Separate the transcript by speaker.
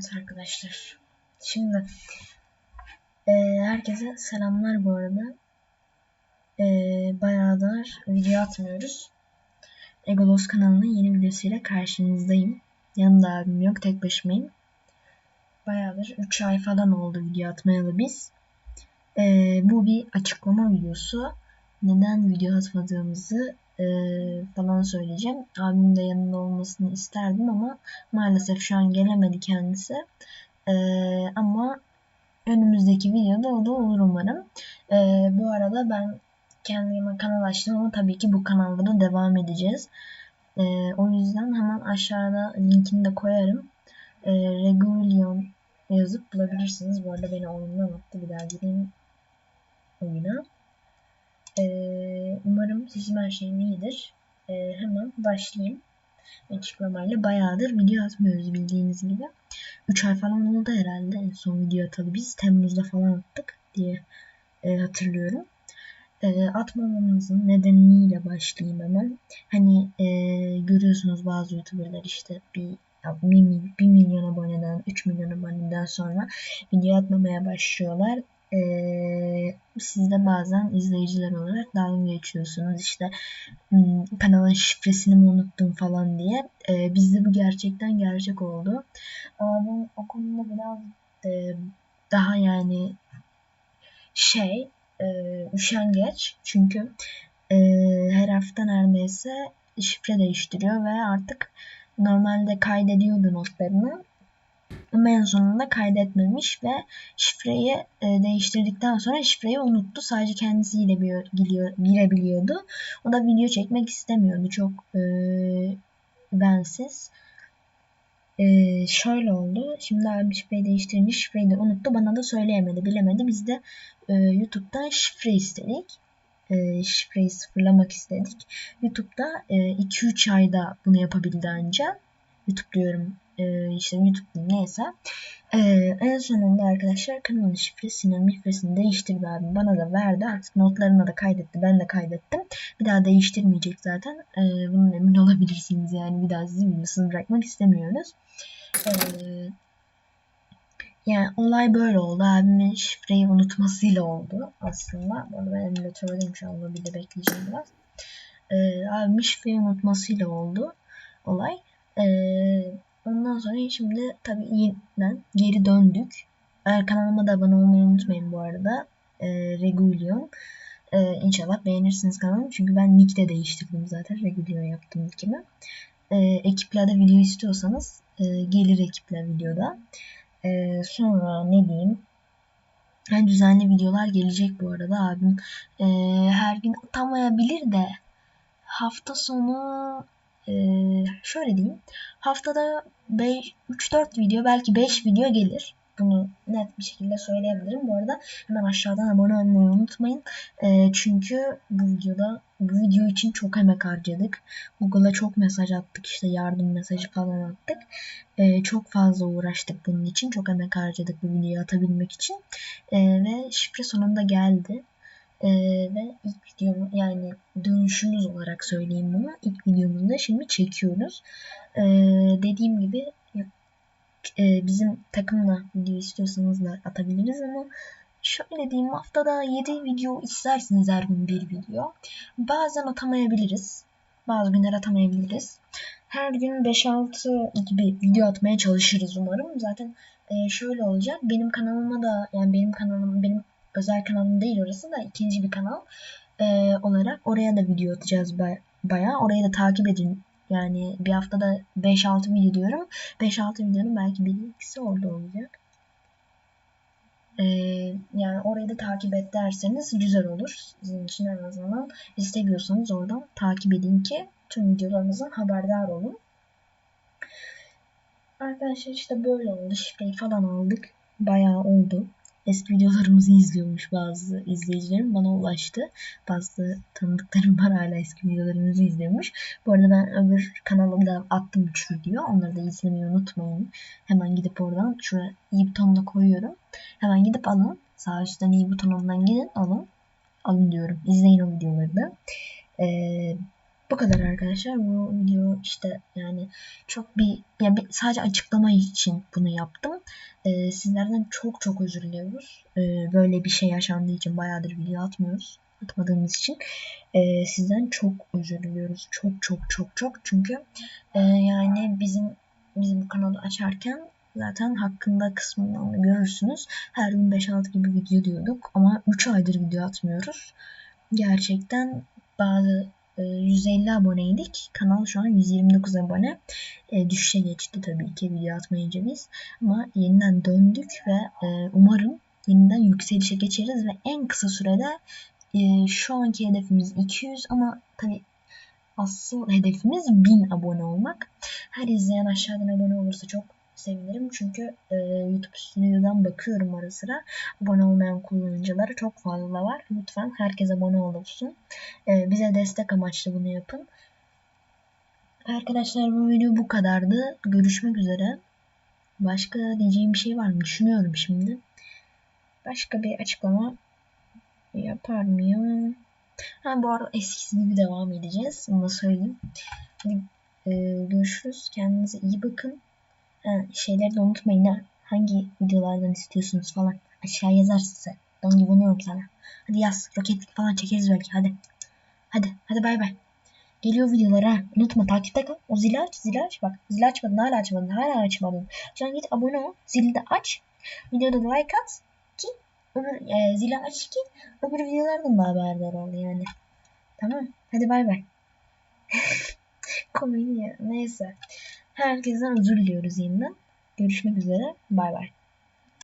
Speaker 1: Evet arkadaşlar. Şimdi e, herkese selamlar bu arada. E, bayağıdır video atmıyoruz. Egolos kanalının yeni videosuyla karşınızdayım. Yanında abim yok, tek başımayım. Bayağıdır 3 ay falan oldu video atmayalı biz. E, bu bir açıklama videosu. Neden video atmadığımızı e, falan söyleyeceğim. Abimin de yanında olmasını isterdim ama maalesef şu an gelemedi kendisi. E, ama önümüzdeki videoda o da olur umarım. E, bu arada ben kendime kanal açtım ama tabii ki bu kanalda da devam edeceğiz. E, o yüzden hemen aşağıda linkini de koyarım. E, Regulion yazıp bulabilirsiniz. Bu arada beni oyundan attı. Bir daha gireyim oyuna. Ee, umarım sesim her şeyim iyidir. Ee, hemen başlayayım. Açıklamayla bayağıdır video atmıyoruz bildiğiniz gibi. 3 ay falan oldu herhalde en son video atalı biz. Temmuz'da falan attık diye e, hatırlıyorum. E, atmamamızın nedeniyle başlayayım hemen. Hani e, görüyorsunuz bazı youtuberlar işte bir 1 milyon aboneden 3 milyon aboneden sonra video atmamaya başlıyorlar ee, siz de bazen izleyiciler olarak dalga geçiyorsunuz işte hmm, kanalın şifresini mi unuttum falan diye. Ee, bizde bu gerçekten gerçek oldu. Abim o konuda biraz e, daha yani şey e, üşengeç çünkü e, her hafta neredeyse şifre değiştiriyor ve artık normalde kaydediyordu notlarını sonunda kaydetmemiş ve şifreyi e, değiştirdikten sonra şifreyi unuttu. Sadece kendisiyle girebiliyordu. O da video çekmek istemiyordu. Çok e, bensiz. E, şöyle oldu. Şimdi abim şifreyi değiştirmiş. Şifreyi de unuttu. Bana da söyleyemedi. Bilemedi. Biz de e, YouTube'dan şifre istedik. E, şifreyi sıfırlamak istedik. YouTube'da 2-3 e, ayda bunu yapabildi ancak. YouTube diyorum e, işte YouTube neyse. E, en sonunda arkadaşlar kanalın şifresini, şifresini değiştirdi abim. Bana da verdi. Artık notlarına da kaydetti. Ben de kaydettim. Bir daha değiştirmeyecek zaten. E, bunun emin olabilirsiniz yani. Bir daha sizi videosunu bırakmak istemiyoruz. E, yani olay böyle oldu. Abimin şifreyi unutmasıyla oldu aslında. Bu arada ben emülatördeyim şu an. Bir de bekleyeceğim biraz. E, abimin şifreyi unutmasıyla oldu olay. Ee, ondan sonra şimdi tabii yeniden geri döndük. Eğer kanalıma da abone olmayı unutmayın bu arada. Ee, Regulion. Ee, inşallah beğenirsiniz kanalımı. Çünkü ben nick de değiştirdim zaten. Regulion yaptım nickimi. Ee, ekiplerde video istiyorsanız e, gelir ekipler videoda. Ee, sonra ne diyeyim? Yani düzenli videolar gelecek bu arada abim. E, her gün atamayabilir de hafta sonu ee, şöyle diyeyim. Haftada 3-4 video belki 5 video gelir. Bunu net bir şekilde söyleyebilirim. Bu arada hemen aşağıdan abone olmayı unutmayın. E, çünkü bu videoda bu video için çok emek harcadık. Google'a çok mesaj attık. işte yardım mesajı falan attık. E, çok fazla uğraştık bunun için. Çok emek harcadık bu videoyu atabilmek için. E, ve şifre sonunda geldi. Ee, ve ilk videomu yani dönüşümüz olarak söyleyeyim bunu. İlk videomuzu da şimdi çekiyoruz. Ee, dediğim gibi e, bizim takımla video istiyorsanız da atabiliriz ama şöyle diyeyim haftada 7 video isterseniz her gün bir video. Bazen atamayabiliriz. Bazı günler atamayabiliriz. Her gün 5-6 gibi video atmaya çalışırız umarım. Zaten e, şöyle olacak. Benim kanalıma da yani benim kanalım benim özel kanalım değil orası da ikinci bir kanal e, olarak oraya da video atacağız bayağı. Orayı da takip edin. Yani bir haftada 5-6 video diyorum. 5-6 videonun belki bir ikisi orada olacak. Ee, yani orayı da takip et derseniz güzel olur. Sizin için en azından istemiyorsanız oradan takip edin ki tüm videolarımızdan haberdar olun. Arkadaşlar işte böyle oldu. Şifreyi falan aldık. Bayağı oldu eski videolarımızı izliyormuş bazı izleyicilerim. Bana ulaştı. Bazı tanıdıklarım var hala eski videolarımızı izliyormuş. Bu arada ben öbür kanalımda attım 3 video. Onları da izlemeyi unutmayın. Hemen gidip oradan şuraya i butonuna koyuyorum. Hemen gidip alın. Sağ üstten i butonundan gidin alın. Alın diyorum. İzleyin o videoları da. Ee, Bu kadar arkadaşlar. Bu video işte yani çok bir, ya bir sadece açıklama için bunu yaptım. Ee, sizlerden çok çok özür diliyoruz. Ee, böyle bir şey yaşandığı için bayağıdır video atmıyoruz. Atmadığımız için. Ee, sizden çok özür diliyoruz. Çok çok çok çok. Çünkü e, yani bizim bizim bu kanalı açarken zaten hakkında kısmından görürsünüz. Her gün 5-6 gibi video diyorduk ama 3 aydır video atmıyoruz. Gerçekten bazı 150 e, aboneydik. Kanal şu an 129 abone. E, düşüşe geçti tabii ki video atmayınca biz. Ama yeniden döndük ve e, umarım yeniden yükselişe geçeriz ve en kısa sürede e, şu anki hedefimiz 200 ama tabii asıl hedefimiz 1000 abone olmak. Her izleyen aşağıdan abone olursa çok sevinirim. Çünkü e, YouTube Studio'dan bakıyorum ara sıra. Abone olmayan kullanıcıları çok fazla var. Lütfen herkes abone olursun. E, bize destek amaçlı bunu yapın. Arkadaşlar bu video bu kadardı. Görüşmek üzere. Başka diyeceğim bir şey var mı? Düşünüyorum şimdi. Başka bir açıklama yapar mıyım? Ha, bu arada eskisi gibi devam edeceğiz. Onu da söyleyeyim. Hadi, e, görüşürüz. Kendinize iyi bakın. Şeyleri de unutmayın ha. Hangi videolardan istiyorsunuz falan. Aşağı yazarsın. Ben güveniyorum sana. Hadi yaz. Roketlik falan çekeriz belki. Hadi. Hadi. Hadi bay bay. Geliyor videolar ha. Unutma takipte kal. O zili aç. Zili aç. Bak zili açmadın. Hala açmadın. Hala açmadın. Sen git abone ol. Zili de aç. Videoda da like at. Ki öbür, e, zili aç ki öbür videolardan da haberdar ol yani. Tamam. Hadi bay bay. Komedi ya. Neyse. Herkesten özür diliyoruz yeniden. Görüşmek üzere. Bay bay.